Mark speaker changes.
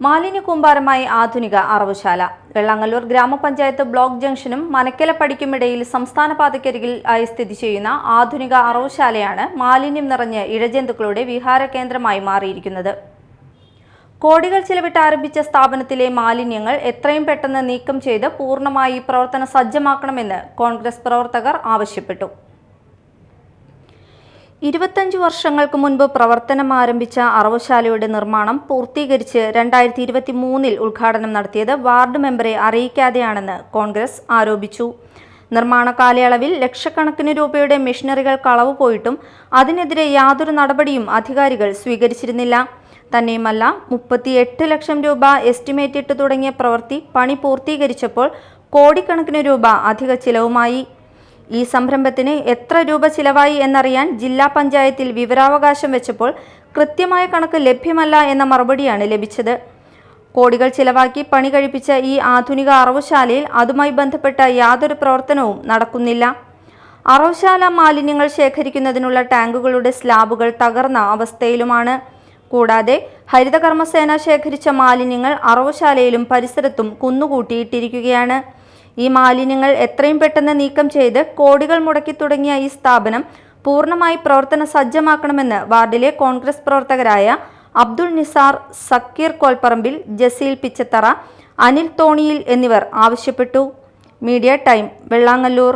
Speaker 1: മാലിന്യ കൂമ്പാരമായി ആധുനിക അറവുശാല. വെള്ളാങ്ങല്ലൂർ ഗ്രാമപഞ്ചായത്ത് ബ്ലോക്ക് ജംഗ്ഷനും മനക്കലപ്പടിക്കുമിടയിൽ സംസ്ഥാന പാതയ്ക്കരികിൽ ആയി സ്ഥിതി ചെയ്യുന്ന ആധുനിക അറവുശാലയാണ് മാലിന്യം നിറഞ്ഞ് ഇഴജന്തുക്കളുടെ വിഹാര കേന്ദ്രമായി മാറിയിരിക്കുന്നത്. കോടികൾ ചിലവിട്ട് ആരംഭിച്ച സ്ഥാപനത്തിലെ മാലിന്യങ്ങൾ എത്രയും പെട്ടെന്ന് നീക്കം ചെയ്ത് പൂർണമായി പ്രവർത്തന സജ്ജമാക്കണമെന്ന് കോൺഗ്രസ് പ്രവർത്തകർ ആവശ്യപ്പെട്ടു. ഇരുപത്തഞ്ച് വർഷങ്ങൾക്ക് മുൻപ് പ്രവർത്തനം ആരംഭിച്ച അറവുശാലയുടെ നിർമ്മാണം പൂർത്തീകരിച്ച് രണ്ടായിരത്തി ഇരുപത്തി മൂന്നിൽ ഉദ്ഘാടനം നടത്തിയത് വാർഡ് മെമ്പറെ അറിയിക്കാതെയാണെന്ന് കോൺഗ്രസ് ആരോപിച്ചു. നിർമ്മാണ കാലയളവിൽ ലക്ഷക്കണക്കിന് രൂപയുടെ മെഷീനറികൾ കളവ് പോയിട്ടും അതിനെതിരെ യാതൊരു നടപടിയും അധികാരികൾ സ്വീകരിച്ചിരുന്നില്ല. തന്നെയുമല്ല മുപ്പത്തിയെട്ട് ലക്ഷം രൂപ എസ്റ്റിമേറ്റ് ഇട്ട് തുടങ്ങിയ പ്രവൃത്തി പണി പൂർത്തീകരിച്ചപ്പോൾ കോടിക്കണക്കിന് രൂപ അധിക ചിലവുമായി. ഈ സംരംഭത്തിന് എത്ര രൂപ ചിലവായി എന്നറിയാൻ ജില്ലാ പഞ്ചായത്തിൽ വിവരാവകാശം വെച്ചപ്പോൾ കൃത്യമായ കണക്ക് ലഭ്യമല്ല എന്ന മറുപടിയാണ് ലഭിച്ചത്. കോടികൾ ചിലവാക്കി പണി കഴിപ്പിച്ച ഈ ആധുനിക അറവുശാലയിൽ അതുമായി ബന്ധപ്പെട്ട യാതൊരു പ്രവർത്തനവും നടക്കുന്നില്ല. അറവുശാല മാലിന്യങ്ങൾ ശേഖരിക്കുന്നതിനുള്ള ടാങ്കുകളുടെ സ്ലാബുകൾ തകർന്ന അവസ്ഥയിലുമാണ്. കൂടാതെ ഹരിതകർമ്മസേന ശേഖരിച്ച മാലിന്യങ്ങൾ അറവുശാലയിലും പരിസരത്തും കുന്നുകൂട്ടിയിട്ടിരിക്കുകയാണ്. ഈ മാലിന്യങ്ങൾ എത്രയും പെട്ടെന്ന് നീക്കം ചെയ്ത് കോടികൾ മുടക്കി തുടങ്ങിയ ഈ സ്ഥാപനം പൂർണമായി പ്രവർത്തന സജ്ജമാക്കണമെന്ന് വാർഡിലെ കോൺഗ്രസ് പ്രവർത്തകരായ അബ്ദുൾ നിസാർ സക്കീർ കോൽപ്പറമ്പിൽ ജസീൽ പിച്ചത്തറ അനിൽ തോണിയിൽ എന്നിവർ ആവശ്യപ്പെട്ടു. Media time Vellangallur.